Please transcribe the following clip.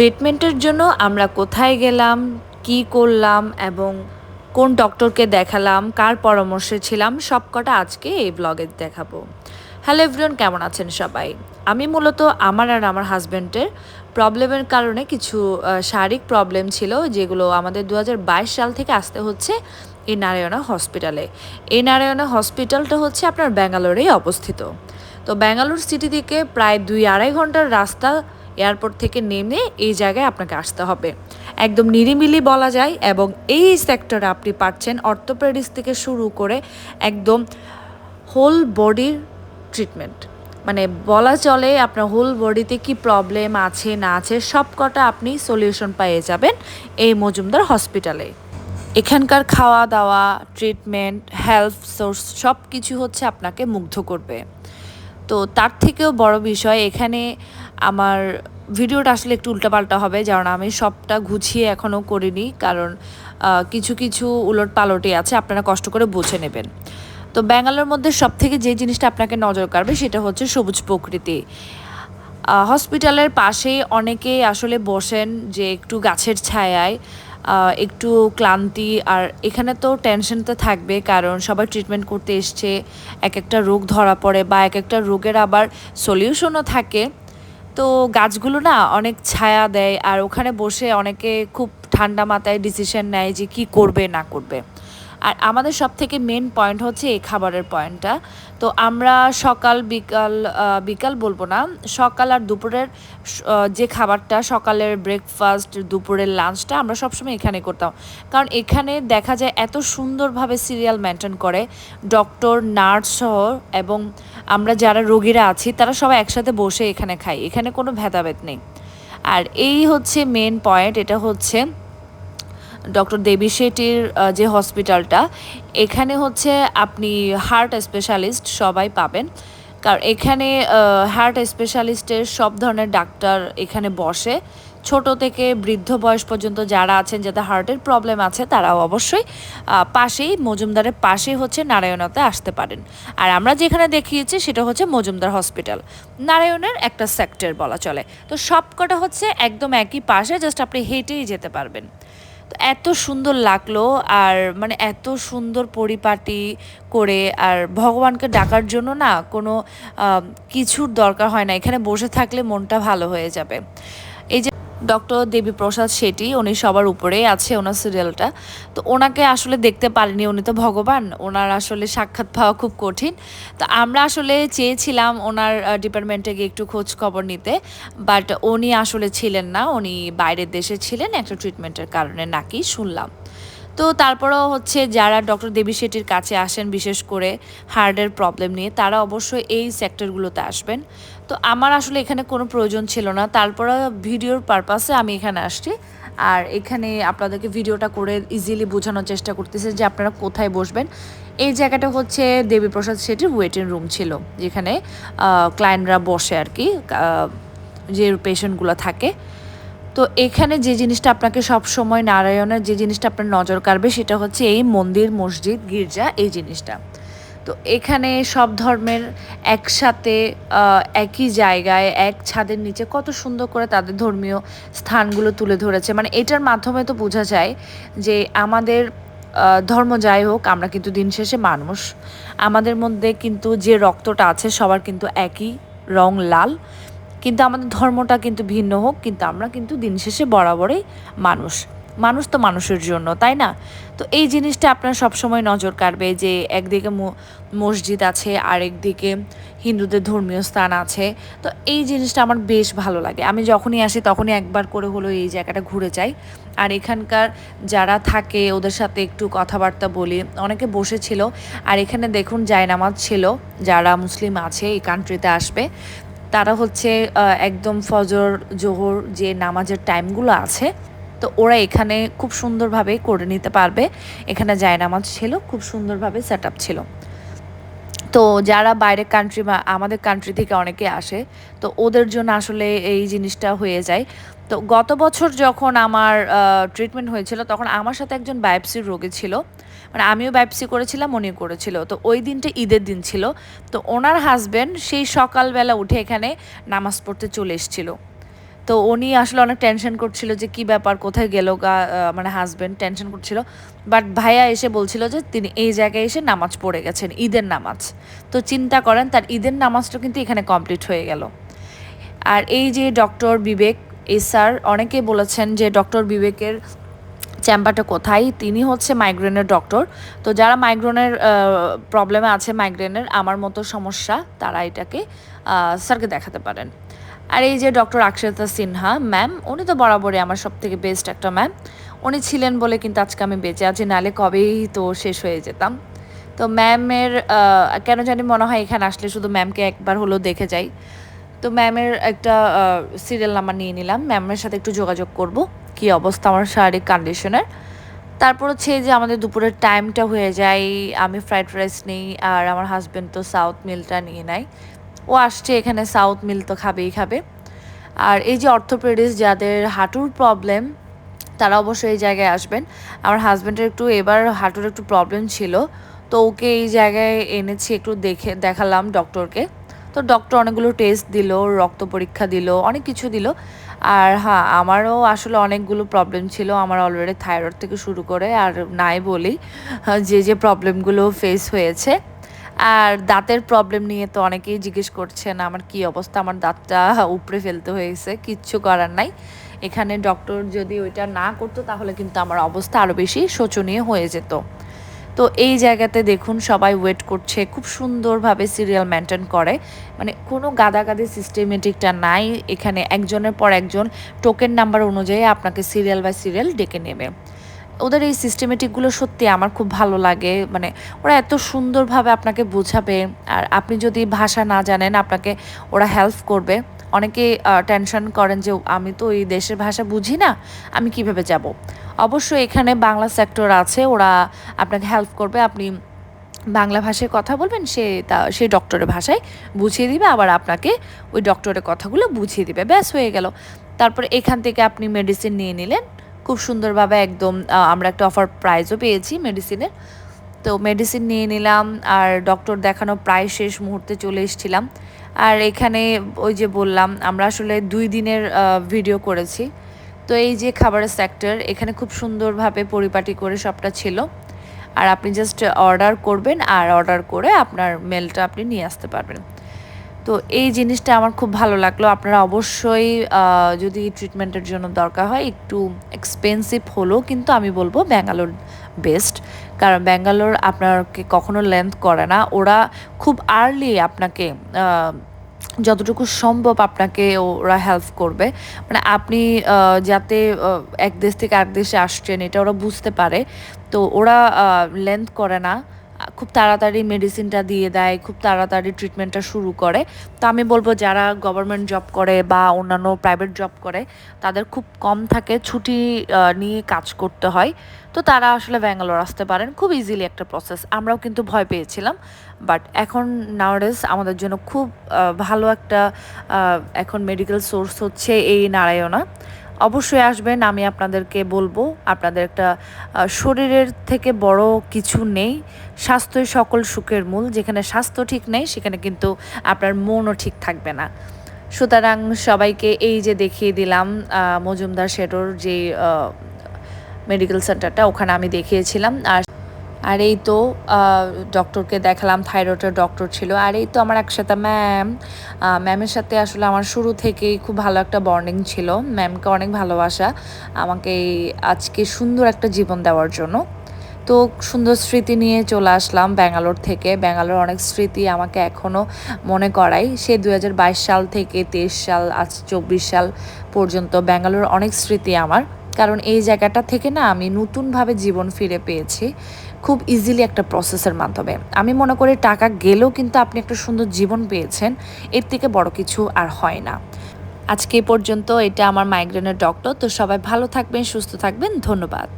ট্রিটমেন্টের জন্য আমরা কোথায় গেলাম, কি করলাম এবং কোন ডক্টরকে দেখালাম, কার পরামর্শে ছিলাম সব কটা আজকে এই ব্লগে দেখাবো। হ্যালো এভরিওয়ান কেমন আছেন সবাই? আমি মূলত আমার আর আমার হাজব্যান্ডের প্রবলেমের কারণে কিছু শারীরিক প্রবলেম ছিল, যেগুলো আমাদের দু হাজার বাইশ সাল থেকে আসতে হচ্ছে এই নারায়ণা হসপিটালে এই নারায়ণা হসপিটালটা হচ্ছে আপনার ব্যাঙ্গালোরেই অবস্থিত। তো ব্যাঙ্গালোর সিটি থেকে প্রায় দুই আড়াই ঘণ্টার রাস্তা এয়ারপোর্ট থেকে নেমে এই জায়গায় আপনাকে আসতে হবে। একদম নিরিমিলি বলা যায় এবং এই সেক্টরে আপনি পাচ্ছেন অর্থোপেডিস থেকে শুরু করে একদম হোল বডির ট্রিটমেন্ট মানে বলা চলে আপনার হোল বডিতে কি প্রবলেম আছে, না আছে সব কটা আপনি সলিউশন পেয়ে যাবেন এই মজুমদার হসপিটালে এখানকার খাওয়া দাওয়া ট্রিটমেন্ট হেলথ সোর্স সব কিছু হচ্ছে আপনাকে মুগ্ধ করবে। তো তার থেকেও বড় বিষয়, এখানে আমার ভিডিওটা আসলে একটু উল্টাপাল্টা হবে কারণ আমি সবটা গুছিয়ে এখনও করিনি, কারণ কিছু কিছু উলট পালটে আছে, আপনারা কষ্ট করে বুঝে নেবেন। তো ব্যাঙ্গালোর মধ্যে সব থেকে যে জিনিসটা আপনাকে নজর কাড়বে, সেটা হচ্ছে সবুজ প্রকৃতি। হসপিটালের পাশেই অনেকেই আসলে বসেন যে একটু গাছের ছায়ায় একটু ক্লান্তি, আর এখানে তো টেনশন তো থাকবে, কারণ সবাই ট্রিটমেন্ট করতে এসছে এক একটা রোগ ধরা পড়ে, বা এক একটা রোগের আবার সলিউশনও থাকে। তো গাছগুলো না অনেক ছায়া দেয় আর ওখানে বসে অনেকে খুব ঠান্ডা মাথায় ডিসিশন নেয় যে কি করবে, না করবে। আর আমাদের সব থেকে মেন পয়েন্ট হচ্ছে এই খাবারের পয়েন্টটা তো আমরা সকাল, বিকাল বিকাল বলব না, সকাল আর দুপুরের যে খাবারটা, সকালের ব্রেকফাস্ট দুপুরের লাঞ্চটা আমরা সবসময় এখানে করতাম। কারণ এখানে দেখা যায় এত সুন্দরভাবে সিরিয়াল মেনটেন করে ডক্টর নার্স সহ এবং আমরা যারা রোগীরা আছি, তারা সবাই একসাথে বসে এখানে খাই। এখানে কোনো ভেদাভেদ নেই। আর এই হচ্ছে মেন পয়েন্ট এটা হচ্ছে ডক্টর দেবী আহ, যে হসপিটালটা এখানে হচ্ছে আপনি হার্ট স্পেশালিস্ট সবাই পাবেন। কারণ এখানে হার্ট স্পেশালিস্টের সব ধরনের ডাক্তার এখানে বসে। ছোট থেকে বৃদ্ধ বয়স পর্যন্ত যারা আছেন যাদের হার্টের প্রবলেম আছে তারাও অবশ্যই পাশেই মজুমদারের পাশেই হচ্ছে নারায়ণতে আসতে পারেন। আর আমরা যেখানে দেখিয়েছি সেটা হচ্ছে মজুমদার হসপিটাল। নারায়ণের একটা সেক্টর বলা চলে। তো সবকটা হচ্ছে একদম একই পাশে জাস্ট আপনি হেঁটেই যেতে পারবেন। এত সুন্দর লাগল আর মানে এত সুন্দর পরিপাটি করে আর ভগবানকে ডাকার জন্য না কোনো কিছুর দরকার হয় না। এখানে বসে থাকলে মনটা ভালো হয়ে যাবে। ডক্টর দেবী প্রসাদ সেটি উনি সবার উপরেই আছে ওনার সিরিয়ালটা তো ওনাকে আসলে দেখতে পারিনি, উনি তো ভগবান। ওনার আসলে সাক্ষাৎ পাওয়া খুব কঠিন। তো আমরা আসলে চেয়েছিলাম ওনার ডিপার্টমেন্টে গিয়ে একটু খোঁজ খবর নিতে। বাট উনি আসলে ছিলেন না, উনি বাইরের দেশে ছিলেন, একটা ট্রিটমেন্টের কারণে নাকি শুনলাম। তো তারপরেও হচ্ছে যারা ডক্টর দেবী শেঠির কাছে আসেন, বিশেষ করে হার্টের প্রবলেম নিয়ে, তারা অবশ্যই এই সেক্টরগুলোতে আসবেন। তো আমার আসলে এখানে কোনো প্রয়োজন ছিল না। তারপরে ভিডিওর পারপাসে আমি এখানে আসছি। আর এখানে আপনাদেরকে ভিডিওটা করে ইজিলি বোঝানোর চেষ্টা করতেছে যে আপনারা কোথায় বসবেন। এই জায়গাটা হচ্ছে দেবীপ্রসাদ শেঠির ওয়েটিং রুম ছিল, যেখানে ক্লায়েন্টরা বসে আর কি যে পেশেন্টগুলো থাকে। তো এখানে যে জিনিসটা আপনাকে সব সময় নারায়ণের যে জিনিসটা আপনার নজর কাড়বে সেটা হচ্ছে এই মন্দির, মসজিদ, গির্জা, এই জিনিসটা। তো এখানে সব ধর্মের একসাথে একই জায়গায়, এক ছাদের নিচে কত সুন্দর করে তাদের ধর্মীয় স্থানগুলো তুলে ধরেছে। মানে এটার মাধ্যমে তো বোঝা যায় যে আমাদের ধর্ম যাই হোক, আমরা কিন্তু দিন শেষে মানুষ। আমাদের মধ্যে কিন্তু যে রক্তটা আছে সবার কিন্তু একই রং লাল। কিন্তু আমাদের ধর্মটা কিন্তু ভিন্ন হোক, কিন্তু আমরা কিন্তু দিন শেষে বরাবরই মানুষ। মানুষ তো মানুষের জন্য, তাই না? তো এই জিনিসটা আপনার সবসময় নজর কাড়বে যে একদিকে মসজিদ আছে আর একদিকে হিন্দুদের ধর্মীয় স্থান আছে। তো এই জিনিসটা আমার বেশ ভালো লাগে। আমি যখনই আসি তখনই একবার করে হলো এই জায়গাটা ঘুরে যাই। আর এখানকার যারা থাকে, ওদের সাথে একটু কথাবার্তা বলি। অনেকে বসেছিল। আর এখানে দেখুন জায়নামাজ ছিল। যারা মুসলিম আছে, এই কান্ট্রিতে আসবে। তারা হচ্ছে একদম ফজর, জোহর যে নামাজের টাইমগুলো আছে, তো ওরা এখানে খুব সুন্দরভাবে করে নিতে পারবে। এখানে যায় নামাজ ছিল, খুব সুন্দরভাবে সেট ছিল। তো যারা বাইরের কান্ট্রি বা আমাদের কান্ট্রি থেকে অনেকে আসে, তো ওদের জন্য আসলে এই জিনিসটা হয়ে যায়। তো গত বছর যখন আমার ট্রিটমেন্ট হয়েছিল, তখন আমার সাথে একজন বায়োপসির রোগী ছিল। মানে আমিও বায়োপসি করেছিলাম, উনিও করেছিল। তো ওই দিনটা ঈদের দিন ছিল। তো ওনার হাজবেন্ড সেই সকালবেলা উঠে এখানে নামাজ পড়তে চলে এসেছিল। তো উনি আসলে অনেক টেনশন করছিল যে কি ব্যাপার, কোথায় গেল গা মানে হাজবেন্ড টেনশন করছিল। বাট ভাইয়া এসে বলছিল যে তিনি এই জায়গায় এসে নামাজ পড়ে গেছেন, ঈদের নামাজ। তো চিন্তা করেন, তার ঈদের নামাজটা কিন্তু এখানে কমপ্লিট হয়ে গেল। আর এই যে ডক্টর বিবেক এই স্যার অনেকেই বলেছেন যে ডক্টর বিবেকের চেম্বারটা কোথায়? তিনি হচ্ছে মাইগ্রেনের ডক্টর তো যারা মাইগ্রেনের প্রবলেমে আছে মাইগ্রেনের আমার মতো সমস্যা, তারা এটাকে স্যারকে দেখাতে পারেন। আর এই যে ডক্টর অক্ষতা সিনহা ম্যাম উনি তো বরাবরই আমার সব থেকে বেস্ট একটা ম্যাম উনি ছিলেন বলে কিন্তু আজকে আমি বেঁচে আছি নালে কবেই তো শেষ হয়ে যেতাম। তো ম্যামের কেন জানি মনে হয় এখানে আসলে শুধু ম্যামকে একবার হলেও দেখে যাই। তো ম্যামের একটা সিরিয়াল নাম্বার নিয়ে নিলাম। ম্যামের সাথে একটু যোগাযোগ করব, কি অবস্থা আমার শারীরিক কন্ডিশনের তারপর হচ্ছে যে আমাদের দুপুরের টাইমটা হয়ে যায়, আমি ফ্রাইড রাইস নিই, আর আমার হাজব্যান্ড তো সাউথ মিলটা নিয়ে নেয়। ও আসছে এখানে সাউথ মিল তো খাবেই খাবে। আর এই যে অর্থোপেডিস যাদের হাঁটুর প্রবলেম তারা অবশ্যই এই জায়গায় আসবেন। আমার হাজব্যান্ডের একটু এবার হাঁটুর একটু প্রবলেম ছিল, তো ওকে এই জায়গায় এনেছি, একটু দেখে, দেখালাম ডক্টরকে তো ডক্টর অনেকগুলো টেস্ট দিল, রক্ত পরীক্ষা দিল, অনেক কিছু দিল। আর হ্যাঁ আমারও আসলে অনেকগুলো প্রবলেম ছিল। আমার অলরেডি থাইরয়েড থেকে শুরু করে আর নাই বলি যে যে প্রবলেমগুলো ফেস হয়েছে। আর দাঁতের প্রবলেম নিয়ে তো অনেকেই জিজ্ঞেস করছেন, আমার কি অবস্থা? আমার দাঁতটা উপড়ে ফেলতে হয়েছে, কিচ্ছু করার নাই। এখানে ডক্টর যদি ওইটা না করতো, তাহলে কিন্তু আমার অবস্থা আরও বেশি শোচনীয় হয়ে যেত। তো এই জায়গাতে দেখুন সবাই ওয়েট করছে, খুব সুন্দরভাবে সিরিয়াল মেনটেন করে। মানে কোনো গাদাগাদি সিস্টেমেটিকটা নাই, এখানে একজনের পর একজন টোকেন নাম্বার অনুযায়ী আপনাকে সিরিয়াল বাই সিরিয়াল ডেকে নেবে। ওদের এই সিস্টেমেটিকগুলো সত্যি আমার খুব ভালো লাগে মানে ওরা এত সুন্দরভাবে আপনাকে বোঝাবে, আর আপনি যদি ভাষা না জানেন, আপনাকে ওরা হেল্প করবে। অনেকে টেনশন করেন যে, আমি তো এই দেশের ভাষা বুঝি না, আমি কীভাবে যাব? অবশ্যই এখানে বাংলা সেক্টর আছে, ওরা আপনাকে হেল্প করবে। আপনি বাংলা ভাষায় কথা বলবেন, সে তা, সে ডক্টরের ভাষায় বুঝিয়ে দিবে, আবার আপনাকে ওই ডক্টরের কথাগুলো বুঝিয়ে দিবে। ব্যাস, হয়ে গেল। তারপর এখান থেকে আপনি মেডিসিন নিয়ে নিলেন। খুব সুন্দরভাবে একদম আমরা একটা অফার প্রাইজও পেয়েছি মেডিসিনের তো মেডিসিন নিয়ে নিলাম, আর ডক্টর দেখানো প্রায় শেষ মুহূর্তে চলে এসেছিলাম। আর এখানে ওই যে বললাম, আমরা আসলে দুই দিনের ভিডিও করেছি। তো এই যে খাবারের সেক্টর এখানে খুব সুন্দরভাবে পরিপাটি করে সবটা ছিল। আর আপনি জাস্ট অর্ডার করবেন আর অর্ডার করে আপনার মেলটা আপনি নিয়ে আসতে পারবেন। তো এই জিনিসটা আমার খুব ভালো লাগল। আপনারা অবশ্যই যদি ট্রিটমেন্টের জন্য দরকার হয়, একটু এক্সপেন্সিভ হলেও কিন্তু আমি বলব ব্যাঙ্গালোর বেস্ট কারণ ব্যাঙ্গালোর আপনাকে কখনো লেন্থ করে না। ওরা খুব আর্লি আপনাকে যতটুকু সম্ভব আপনাকে ওরা হেল্প করবে। মানে আপনি যাতে এক দেশ থেকে আরেক দেশে আসছেন, এটা ওরা বুঝতে পারে। তো ওরা লেন্থ করে না। খুব তাড়াতাড়ি মেডিসিনটা দিয়ে দেয়, খুব তাড়াতাড়ি ট্রিটমেন্টটা শুরু করে। তো আমি বলব, যারা গভর্নমেন্ট জব করে বা অন্যান্য প্রাইভেট জব করে, তাদের খুব কম থাকে, ছুটি নিয়ে কাজ করতে হয়। তো তারা আসলে ব্যাঙ্গালোর আসতে পারেন, খুব ইজিলি একটা প্রসেস আমরাও কিন্তু ভয় পেয়েছিলাম বাট এখন নাওডেজ আমাদের জন্য খুব ভালো একটা এখন মেডিকেল সোর্স হচ্ছে এই নারায়ণা। অবশ্যই আসবেন, আমি আপনাদেরকে বলব, আপনাদের একটা শরীরের থেকে বড় কিছু নেই। স্বাস্থ্যই সকল সুখের মূল, যেখানে স্বাস্থ্য ঠিক নেই, সেখানে কিন্তু আপনার মনও ঠিক থাকবে না। সুতরাং সবাইকে এই যে দেখিয়ে দিলাম মজুমদার শেডোর যে মেডিকেল সেন্টারটা ওখানে আমি দেখিয়েছিলাম। আর আর এই তো ডক্টরকে দেখালাম থাইরয়েডের ডক্টর ছিল। আর এই তো আমার একসাথে ম্যাম ম্যামের সাথে আসলে আমার শুরু থেকেই খুব ভালো একটা বন্ডিং ছিল। ম্যামকে অনেক ভালোবাসা, আমাকে আজকে সুন্দর একটা জীবন দেওয়ার জন্য। তো সুন্দর স্মৃতি নিয়ে চলে আসলাম ব্যাঙ্গালোর থেকে। ব্যাঙ্গালোর অনেক স্মৃতি আমাকে এখনও মনে করাই সে দু হাজার বাইশ সাল থেকে তেইশ সাল, আজ চব্বিশ সাল পর্যন্ত ব্যাঙ্গালোর অনেক স্মৃতি আমার। কারণ এই জায়গাটা থেকে না আমি নতুনভাবে জীবন ফিরে পেয়েছি খুব ইজিলি একটা প্রসেসের মাধ্যমে। আমি মনে করি টাকা গেলেও কিন্তু আপনি একটা সুন্দর জীবন পেয়েছেন, এর থেকে বড় কিছু আর হয় না। আজকে পর্যন্ত, এটা আমার মাইগ্রেনের ডক্টর তো সবাই ভালো থাকবেন, সুস্থ থাকবেন, ধন্যবাদ।